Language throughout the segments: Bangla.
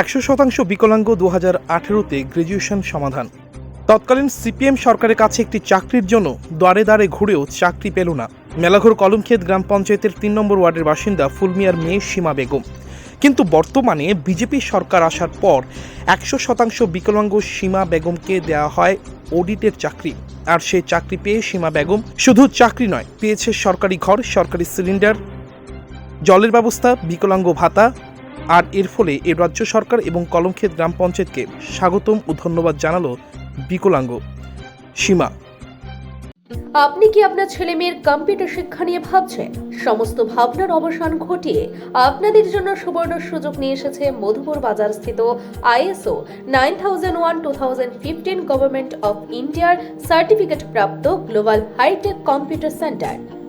একশো শতাংশ বিকলাঙ্গ দু হাজার আঠেরোতে গ্র্যাজুয়েশন সমাধান। তৎকালীন সিপিএম সরকারের কাছে একটি চাকরির জন্য দ্বারে দ্বারে ঘুরেও চাকরি পেল না। মেলাঘর কলমক্ষেত গ্রাম পঞ্চায়েতের তিন নম্বর ওয়ার্ডের বাসিন্দা ফুলমিয়ার মেয়ে সীমা বেগম। কিন্তু বর্তমানে বিজেপি সরকার আসার পর একশো শতাংশ বিকলাঙ্গ সীমা বেগমকে দেওয়া হয় অডিটের চাকরি। আর সেই চাকরি পেয়ে সীমা বেগম শুধু চাকরি নয়, পেয়েছে সরকারি ঘর, সরকারি সিলিন্ডার জলের ব্যবস্থা, বিকলাঙ্গ ভাতা, আর এর ফলে এ রাজ্য সরকার এবং কলমক্ষেত গ্রাম পঞ্চায়েতকে স্বাগতম ও ধন্যবাদ জানালো বিকলাঙ্গ সীমা। আপনি কি আপনার ছেলে মেয়ের কম্পিউটার শিক্ষা নিয়ে ভাবছেন? সমস্ত ভাবনার অবসান ঘটিয়ে আপনাদের জন্য সুবর্ণ সুযোগ নিয়ে এসেছে মধুপুর বাজার স্থিত ISO nine thousand one two thousand fifteen government of ইন্ডিয়ার সার্টিফিকেট প্রাপ্ত global hitech computer centre.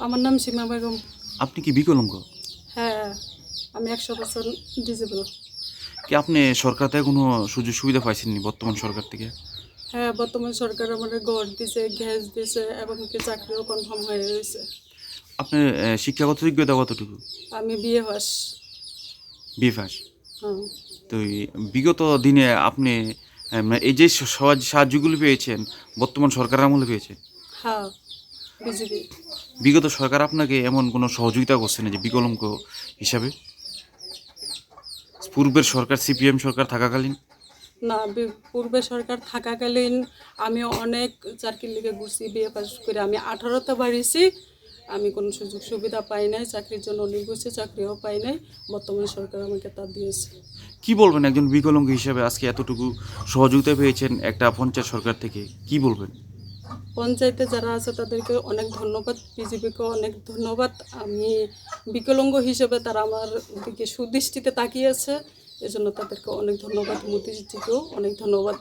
আমার নাম সীমা বেগম। আপনি কি বিকলাঙ্গ? হ্যাঁ আমি একশো বছর ডিজেবল। কি আপনি সরকার থেকে কোনো সুযোগ সুবিধা পাইছেননি বর্তমান সরকার থেকে? হ্যাঁ বর্তমান সরকার আমাদের ঘর দিছে গ্যাস দিছে এবং কি চাকরিও কনফার্ম হয়ে গেছে। আপনার আহ, শিক্ষাগত যোগ্যতা কতটুকু? আমি বিয়ে পাস। বিফাস হ্যাঁ তো এই বিগত দিনে আপনি আহ, মানে এই যে সহজ সাহায্যগুলো পেয়েছেন বর্তমান সরকার আমলে পেয়েছেন? হ্যাঁ। বিজেপি। বিগত সরকার আপনাকে এমন কোনো সহযোগিতা করছে না যে বিকলাঙ্গ হিসাবে? পূর্বের সরকার সিপিএম সরকার থাকাকালীন? না পূর্বে সরকার থাকাকালীন আমি অনেক চাকরির লিগে ঘুরছি বিয়ে পাস করে আমি আঠারোতে বাড়িছি। আমি কোনো সুযোগ সুবিধা পাই নাই চাকরির জন্য অনেক ঘুরছি চাকরিও পাই নাই। বর্তমান সরকার আমাকে তা দিয়েছে। কি বলবেন একজন বিকলাঙ্গ হিসাবে আজকে এতটুকু সহযোগিতা পেয়েছেন একটা পঞ্চায়েত সরকার থেকে? কি বলবেন? পঞ্চায়েতে যারা আছে তাদেরকে অনেক ধন্যবাদ বিজেপিকে অনেক ধন্যবাদ। আমি বিকলঙ্গ হিসেবে তারা আমার দিকে সুদৃষ্টিতে তাকিয়ে তাকিয়েছে এজন্য তাদেরকে অনেক ধন্যবাদ, মোদিজিকেও অনেক ধন্যবাদ।